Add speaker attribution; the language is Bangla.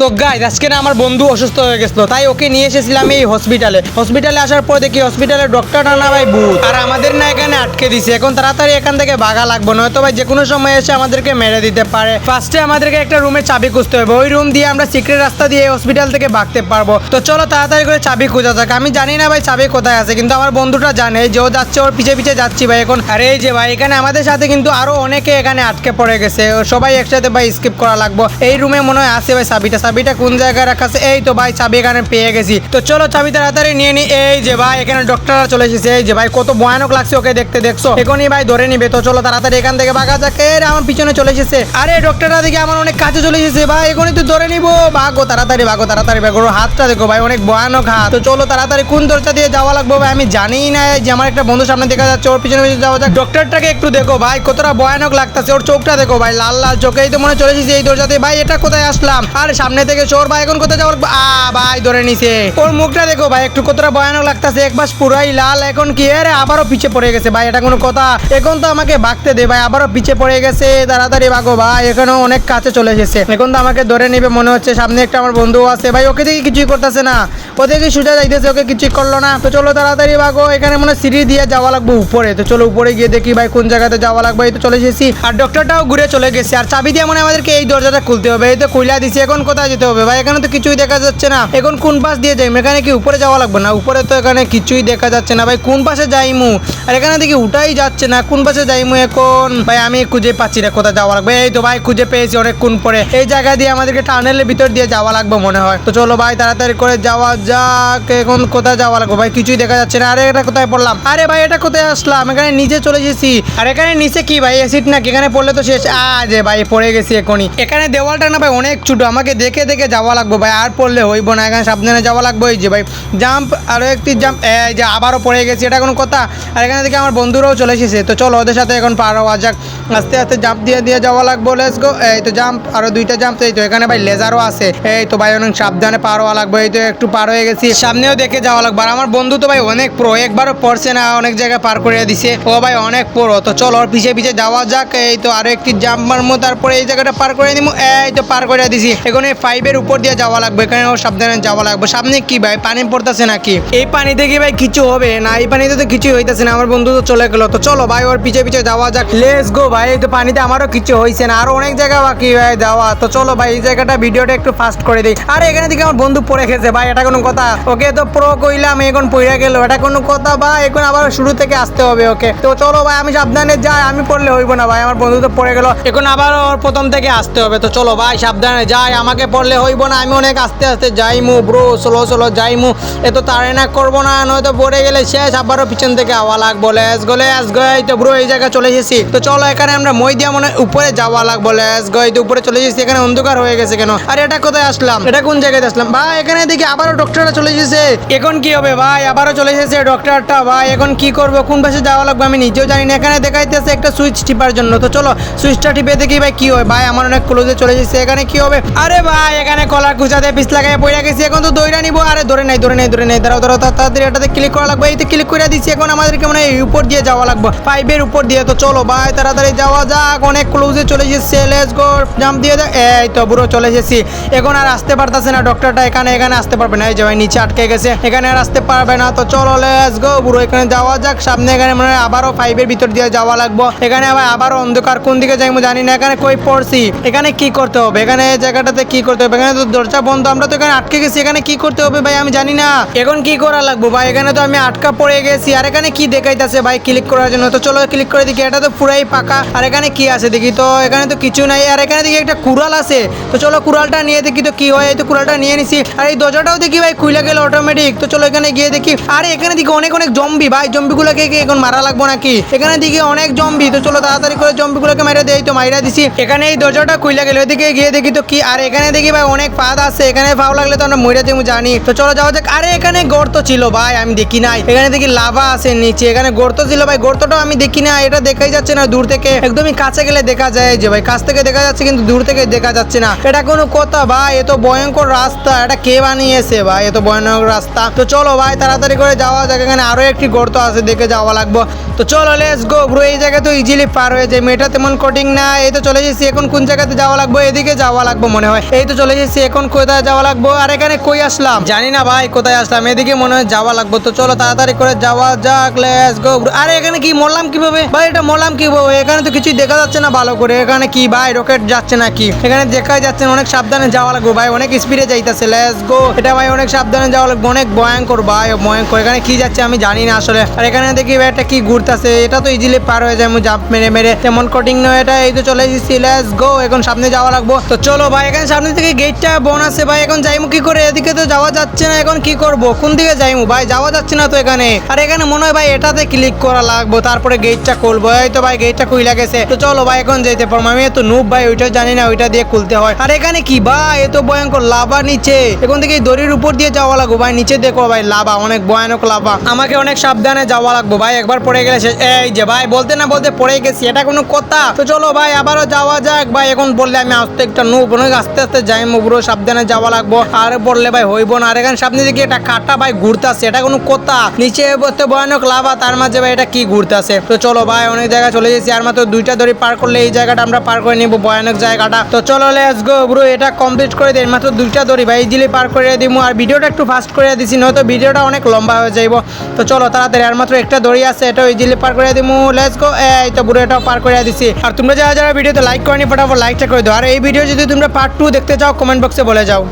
Speaker 1: তো গাইজ আজকে না আমার বন্ধু অসুস্থ হয়ে গেছিল, তাই ওকে নিয়ে এসেছিলাম এই হসপিটালে হসপিটালে আসার পর দেখি হসপিটালে ডক্টরটা না ভাই ভূত। আর আমাদের না এখানে আটকে দিছে, এখন তাড়াতাড়ি এখান থেকে ভাগা লাগবে, নয়তো ভাই যে কোনো সময় এসে আমাদেরকে মেরে দিতে পারে। ফার্স্টে আমাদেরকে একটা রুমে চাবি খুঁজতে হবে, ওই রুম দিয়ে আমরা সিক্রেট রাস্তা দিয়ে হসপিটাল থেকে ভাগতে পারব। তো চলো তাড়াতাড়ি করে চাবি খোঁজা যাক, আমি জানি না ভাই চাবি কোথায় আছে, কিন্তু আমার বন্ধুটা জানে, যে ও যাচ্ছে, ওর পিছে পিছে যাচ্ছি ভাই এখন। আরে এই যে ভাই, এখানে আমাদের সাথে কিন্তু আরও অনেকে এখানে আটকে পড়ে গেছে সবাই একসাথে ভাই স্কিপ করা লাগবো। এই রুমে মনে হয় আছে ভাই চাবিটা চাবিটা কোন জায়গায় রাখা আছে? এই তো ভাই, চাবি এখানে পেয়ে গেছি। তো চলো চাবি তাড়াতাড়ি নিয়ে নি। এই যে ভাই, এখানে ডক্টররা চলে এসেছে। এই যে ভাই, কত ভয়ানক লাগছে ওকে দেখতে, দেখছ? এখনই ভাই ধরে নিবে। তো চলো তাড়াতাড়ি এখান থেকে ভাগা যাক। আমার পিছনে চলে এসেছে। আরে ডক্টররা দেখে আমার অনেক কাছে চলে এসেছে। ভাই, এখনই তো ধরে নিবো। ভাগো তাড়াতাড়ি ভাগো তাড়াতাড়ি, ভাগো। হাতটা দেখো ভাই, অনেক ভয়ানক হাত। তো চলো তাড়াতাড়ি কোন দরজা দিয়ে যাওয়া লাগবে ভাই? আমি জানি না যে আমার একটা বন্ধু সামনে দেখা যাচ্ছে। ওর পিছনে পিছনে যাওয়া যাক। ডক্টরটাকে একটু দেখো ভাই, কতটা ভয়ানক লাগতেছে। ওর চোখটা দেখো ভাই, লাল লাল চোখে। এই তো মনে চলে এসেছে এই দরজাতে ভাই, এটা কোথায় আসলাম? আর সামনে থেকে চোর ভাই এখন কোথায় যাওয়ার আ, ভাই ধরে নিছে। ওর মুখটা দেখো ভাই, একটু কতটা ভয়ানক লাগতেছে, এক পাশ পুরাই লাল। এখন কি আরে আবারও পিছে পড়ে গেছে ভাই, এটা কোনো কথা। এখন তো আমাকে ভাগতে দে ভাই, আবারও পিছে পড়ে গেছে, তাড়াতাড়ি ভাগো ভাই এখানেও অনেক কাছে চলে এসেছে। এখন তো আমাকে ধরে নিবে, মনে হচ্ছে সামনে একটা আমার বন্ধু আছে। ভাই, ওকে দেখি কিছুই করতেছে না। ও দেখি সোজা যাইতেছে, ওকে কিছুই করল না। তো চলো তাড়াতাড়ি ভাগো, এখানে মনে সিঁড়ি দিয়ে যাওয়া লাগবে উপরে। তো চলো উপরে গিয়ে দেখি ভাই, কোন জায়গাতে যাওয়া লাগবে। এই তো চলে এসেছি। আর ডক্টরটাও ঘুরে চলে গেছে। আর চাবি দিয়ে মনে আমাদেরকে এই দরজাটা খুলতে হবে। এই তো খুলে দিছি, এখন কোথায় যেতে হবে। ভাই, এখানে তো কিছুই দেখা যাচ্ছে না। এখন কোন পাশ দিয়ে যাই এখানে কি উপরে যাওয়া লাগবে না? উপরে তো এখানে কিছুই দেখা যাচ্ছে না। ভাই, কোন পাশে যাইমু? আর এখানে দেখি উঠাই যাচ্ছে না। কোন পাশে যাইমু এখন? ভাই, আমি খুঁজে পাচ্ছি না কোথায় যাওয়া লাগবে। এই তো ভাই, খুঁজে পেয়েছি অনেক কোন পরে। এই জায়গা দিয়ে আমাদেরকে টানেলের ভিতর দিয়ে যাওয়া লাগবে মনে হয়। তো চলো ভাই, তাড়াতাড়ি করে যাওয়া যাক। এখন কোথায় যাওয়া লাগবে? ভাই, কিছুই দেখা যাচ্ছে না। আরে, এটা কোথায় পড়লাম? আরে ভাই, এটা কোথায় আসলাম? এখানে নিচে চলে এসেছি। আর এখানে নিচে কি ভাই? অ্যাসিড নাকি? এখানে পড়লে তো শেষ। আজ ভাই, পড়ে গেছি এখনই। এখানে দেওয়ালটা না ভাই, অনেক ছোট। আমাকে দেখে দেখে যাওয়া লাগবে ভাই, আর পড়লে হইব না, এখানে সাবধানে যাওয়া লাগবে। ওই যে ভাই জাম্প আরও একটি জাম্প এই যে আবারও পড়ে গেছি, এটা কোনো কথা। আর এখানে দেখে আমার বন্ধুরাও চলে এসেছে। তো চলো ওদের সাথে এখন পার হওয়া যাক। আস্তে আস্তে জাম্প দিয়ে দিয়ে যাওয়া লাগবে লেস গো এই তো জাম্প আরও দুইটা জাম্প এই তো এখানে ভাই লেজারও আছে। এই তো ভাই, অনেক সাবধানে পার হওয়া লাগবে, এই তো একটু পার হয়ে গেছি। সামনেও দেখে যাওয়া লাগবে। আর আমার বন্ধু তো ভাই অনেক প্রো একবারও পড়ছে না, অনেক জায়গায় পার করে দিছে। ও ভাই অনেক প্রো তো চলো ওর পিছিয়ে পিছিয়ে যাওয়া যাক। এই তো আরও একটি জাম্প মারমো তারপরে এই জায়গাটা পার করে নিবো। এই তো পার করে দিছি। এখন এই ফাইভের উপর দিয়ে যাওয়া লাগবে, এখানে ও সাবধানে যাওয়া লাগবে। সামনে কি ভাই, পানি পড়তেছে নাকি? এই পানিতে কি ভাই কিছু হবে? না, এই পানিতে তো কিছুই হইতেছে না, আমার বন্ধু তো চলে গেলো। তো চলো ভাই, ওর পিছিয়ে পিছিয়ে যাওয়া যাক। লেস গো ভাই, এই তো পানিতে আমারও কিছু হয়েছে না, আরও অনেক জায়গা বাকি ভাই যাওয়া। তো চলো ভাই, এই জায়গাটা ভিডিওটা একটু ফাস্ট করে দিই। আরে, এখানে দিকে আমার বন্ধু পড়ে গেছে ভাই, এটা কোনো কথা। ওকে তো প্রো কইলাম এখন পড়ে গেল, এটা কোনো কথা ভাই, এখন আবার শুরু থেকে আসতে হবে ওকে। তো চলো ভাই, আমি সাবধানে যাই, আমি পড়লে হইব না ভাই, আমার বন্ধু তো পড়ে গেল, এখন আবার ওর প্রথম থেকে আসতে হবে। তো চলো ভাই, সাবধানে যাই, আমাকে পড়লে হইব না, আমি অনেক আস্তে আস্তে যাইমু ব্রো চলো চলো যাইমু। এত তাড়ে না করব না, নয়তো পড়ে গেলে শেষ, আবারও পিছন থেকে আওয়া লাগবো। লেস গো লেস গো এই তো ব্রো এই জায়গায় চলে এসেছি। তো চলো, এখানে আমরা মই দিয়া মনে উপরে যাওয়া লাগবো। লেস গো এই তো উপরে চলে এসেছি, এখানে অন্ধকার হয়ে গেছে কেন? আর এটা কোথায় আসলাম? এটা কোন জায়গায় আসলাম? ভাই, এখানে দেখি আবারও ডক্টরটা চলে এসেছে। এখন কি হবে ভাই? আবারও চলে এসেছে ডক্টরটা ভাই, এখন কি করব? কোন পাশে যাওয়া লাগবে? আমি নিজেও জানি না। এখানে দেখাইতেছে একটা সুইচ টিপার জন্য। তো চলো, সুইচটা টিপে দেখি ভাই কি হয়। ভাই, আমার অনেক ক্লোজে চলে এসেছে। এখানে কি হবে? আরে ভাই এখানে কলার কুচাতে পিস লাগাই পড়ে গেছি। এখন তো দইরা নিবো। আরে, ধরে নাই ধরে নাই ধরে নাই। দাঁড়াও তা- তাড়াতাড়ি এটাতে ক্লিক করা লাগবে। এইতে ক্লিক করে দিচ্ছি এখন আমাদেরকে মানে এই উপর দিয়ে যাওয়া লাগবে। ফাইভের উপর দিয়ে, তো চলো ভাই তাড়াতাড়ি যাওয়া যাক। অনেক ক্লোজে চলে এসেছে, লেটস গো জাম্প দিয়ে দেয় এই তো পুরো চলে এসেছি। এখন আর আসতে পারতেছে না ডক্টরটা এখানে এখানে আসতে পারবে না। এই যে ভাই, নিচে আটকে গেছে। এখানে আর আসতে পারবে না, তো চলো, লেটস গো পুরো এখানে যাওয়া যাক। সামনে এখানে মানে আবারও ফাইভের ভিতর দিয়ে যাওয়া লাগবে। এখানে আবার আবারও অন্ধকার, কোন দিকে যাইবো জানি না। এখানে কই পড়ছি? এখানে কি করতে হবে? এখানে জায়গাটাতে কি করতে হবে। এখানে তো দরজা বন্ধ, আমরা তো এখানে আটকে গেছি। এখানে কি করতে হবে ভাই? আমি জানি না। এখন কি করা লাগবে ভাই? এখানে তো আমি আটকা পড়ে গেছি। আর এখানে কি দেখাইতেছে ভাই ক্লিক করার জন্য? তো চলো ক্লিক করে দেখি। এটা তো পুরাই পাকা। আর এখানে কি আছে দেখি? তো এখানে তো কিছু নাই। আর এখানে দেখি একটা কুড়াল আছে। তো চলো কুড়ালটা নিয়ে দেখি তো কি হয়। তো কুড়ালটা নিয়ে নিছি। আর এই দরজাটাও দেখি ভাই খুলে গেল অটোমেটিক তো চলো এখানে গিয়ে দেখি। আর এখানে দেখি অনেক অনেক জম্বি ভাই। জম্বিগুলোকে এখন মারা লাগবো নাকি? এখানে দেখি অনেক জম্বি তো চলো তাড়াতাড়ি করে জম্বিগুলোকে মেরে দেই। তো মাইরা দিছি। এখানে এই দরজাটা খুলে গেল। এদিকে গিয়ে দেখি তো কি। আর এখানে দেখি ভাই, অনেক ফাঁদ আছে। এখানে ফাও লাগলে তো আমরা মইরা যাব জানি। তো চলো যাওয়া যাক। আরে, এখানে গর্ত ছিল ভাই, আমি দেখি নাই। এখানে দেখি লাভা আছে নিচে। এখানে গর্ত ছিল ভাই, গর্তটাও আমি দেখি না এটা দেখাই যাচ্ছে না, দূর থেকে। একদমই কাছে গেলে দেখা যায় যে ভাই, কাছ থেকে দেখা যাচ্ছে, কিন্তু দূর থেকে দেখা যাচ্ছে না। এটা কোনো কথা ভাই এত ভয়ঙ্কর রাস্তা। এটা কে বানিয়েছে ভাই এত ভয়ানক রাস্তা। তো চলো ভাই, তাড়াতাড়ি করে যাওয়া যাক। এখানে আরও একটি গর্ত আছে, দেখে যাওয়া লাগবো। তো চলো লেটস গো ব্রো এই জায়গায় তো ইজিলি পার হয়ে যায়। মেয়েটা তেমন কঠিন না এই তো চলে এসেছি। এখন কোন জায়গাতে যাওয়া লাগবো? এদিকে যাওয়া লাগবো, মনে হয়। এই তো চলে এসেছি এখন কোথায় যাওয়া লাগবো? আর এখানে কই আসলাম? জানি না ভাই, কোথায় আসলাম? এদিকে মনে হয় যাওয়া লাগবো। তো চলো তাড়াতাড়ি করে যাওয়া যাক লেস গো আরে এখানে কি, মরলাম কীভাবে? ভাই, এটা মরলাম কীভাবে? এখানে তো কিছুই দেখা যাচ্ছে না ভালো করে। এখানে কি ভাই রকেট যাচ্ছে না কি এখানে দেখা যাচ্ছে অনেক সাবধানে যাওয়া লাগবো। ভাই, অনেক স্পিডে যাইতেছে লেটস গো এটা ভাই, অনেক সাবধানে যাওয়া লাগবে, অনেক ভয়ঙ্কর, ভাই, ভয়ঙ্কর। এখানে কি যাচ্ছে আমি জানি না আসলে। আর এখানে দেখি একটা কি ঘুরতেছে? এটা তো ইজিলি পার হয়ে যায় জাম্প মেরে মেরে। তেমন কঠিন নয় এটা। এই তো চলে এসেছি লেটস গো এখন সামনে যাওয়া লাগবো। তো চলো ভাই, এখানে সামনে থেকে গেটটা বোন আছে ভাই, এখন যাইমু কি করে? এদিকে তো যাওয়া যাচ্ছে না, এখন কি করব? কোন দিকে যাইমু? ভাই, যাওয়া যাচ্ছে না তো এখানে। আর এখানে মনে হয় ভাই, এটাতে ক্লিক করা লাগবো, তারপরে গেটটা খুলবো। এই তো ভাই গেটটা খুইলা গেছে। তো চলো ভাই, এখন যেতে পারব। আমি তো নুব ভাই, ওইটা জানি না, ওইটা দিয়ে খুলতে হয়। আর এখানে কি ভাই এ তো ভয়ঙ্কর লাভা নিচে। এখন থেকে দড়ির উপর দিয়ে যাওয়া লাগবো ভাই, নিচে দেখো ভাই, লাভা, অনেক ভয়ানক লাভা। আমাকে অনেক সাবধানে যাওয়া লাগবো ভাই, একবার পড়ে গেলে এই যে ভাই, বলতে না বলতে পড়ে গেছি, এটা কোনো কথা। তো চলো ভাই, আবারও যাওয়া যাক ভাই, এখন বললে আমি আস্তে একটা নুব অনেক আস্তে আস্তে যাই মুগুরো সাবধানে যাওয়া লাগবো। আর বললে ভাই হইব না। আর এখানে সামনে দিকে একটা কাটা ভাই ঘুরতেছে, এটা কোনো কথা। নিচে বলতে ভয়ানক লাভা তার মাঝে ভাই এটা কি ঘুরতেছে? তো চলো ভাই, অনেক জায়গায় চলে গেছি। আর মাত্র দুইটা দড়ি পার করলে এই জায়গাটা আমরা পার করে নিব, ভয়ানক জায়গাটা। তো চলো লেটস গো ব্রো, এটা কমপ্লিট করে দিই মাত্র দুইটা দড়ি ভাই ইজিলি পার করে দিব আর ভিডিওটা একটু ফাস্ট করে দিছি, নয়তো ভিডিওটা অনেক লম্বা হয়ে যাইব। তো চলো, তাড়াতাড়ি, আর মাত্র একটা দড়ি আছে, এটাও ইজিলি পার করে দিব লেটস গো এই তো ব্রো, এটাও পার করে দিছি। আর তোমরা যারা যারা ভিডিওতে লাইক করেনি, ফটাফট লাইকটা করে দাও। আর এই ভিডিও যদি তোমরা পার্ট টু দেখতে চাও কমেন্ট বক্সে বলে যাও